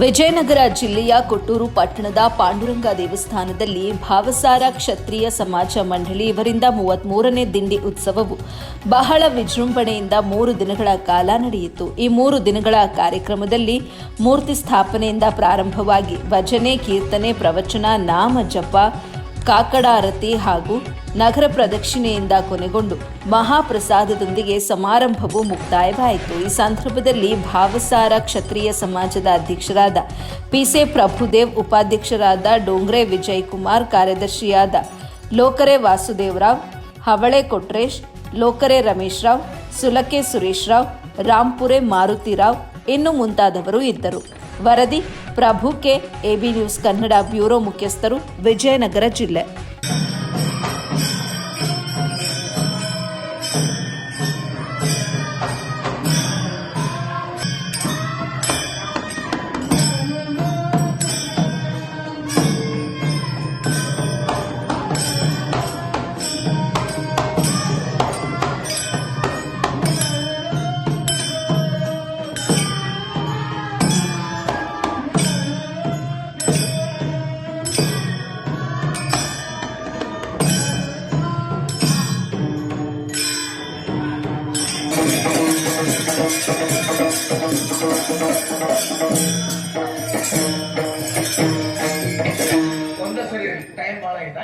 ವಿಜಯನಗರ ಜಿಲ್ಲೆಯ ಕೊಟ್ಟೂರು ಪಟ್ಟಣದ ಪಾಂಡುರಂಗ ದೇವಸ್ಥಾನದಲ್ಲಿ ಭಾವಸಾರ ಕ್ಷತ್ರಿಯ ಸಮಾಜ ಮಂಡಳಿ ಇವರಿಂದ ಮೂವತ್ಮೂರನೇ ದಿಂಡಿ ಉತ್ಸವವು ಬಹಳ ವಿಜೃಂಭಣೆಯಿಂದ ಮೂರು ದಿನಗಳ ಕಾಲ ನಡೆಯಿತು. ಈ ಮೂರು ದಿನಗಳ ಕಾರ್ಯಕ್ರಮದಲ್ಲಿ ಮೂರ್ತಿ ಸ್ಥಾಪನೆಯಿಂದ ಪ್ರಾರಂಭವಾಗಿ ಭಜನೆ, ಕೀರ್ತನೆ, ಪ್ರವಚನ, ನಾಮ ಜಪ ಕಾಕಡಾರತಿ ಹಾಗೂ ನಗರ ಪ್ರದಕ್ಷಿಣೆಯಿಂದ ಕೊನೆಗೊಂಡು ಮಹಾಪ್ರಸಾದದೊಂದಿಗೆ ಸಮಾರಂಭವು ಮುಕ್ತಾಯವಾಯಿತು. ಈ ಸಂದರ್ಭದಲ್ಲಿ ಭಾವಸಾರ ಕ್ಷತ್ರಿಯ ಸಮಾಜದ ಅಧ್ಯಕ್ಷರಾದ ಪಿಸೆ ಪ್ರಭುದೇವ್, ಉಪಾಧ್ಯಕ್ಷರಾದ ಡೋಂಗ್ರೆ ವಿಜಯ್ ಕುಮಾರ್ ಕಾರ್ಯದರ್ಶಿಯಾದ ಲೋಕರೆ ವಾಸುದೇವರಾವ್, ಹವಳೆ ಕೊಟ್ರೇಶ್, ಲೋಕರೆ ರಮೇಶ್ ರಾವ್ ಸುಲಕೆ ಸುರೇಶ್ ರಾವ್ ರಾಂಪುರೆ ಮಾರುತಿರಾವ್ ಇನ್ನು ಮುಂತಾದವರು ಇದ್ದರು. ವರದಿ Prabhu K AB news Kannada bureau ಮುಖ್ಯಸ್ಥರು ವಿಜಯನಗರ ಜಿಲ್ಲೆ. ಒಂದೇ ಸರಿ ಟೈಮ್ ಭಾಳ ಆಯ್ತಾ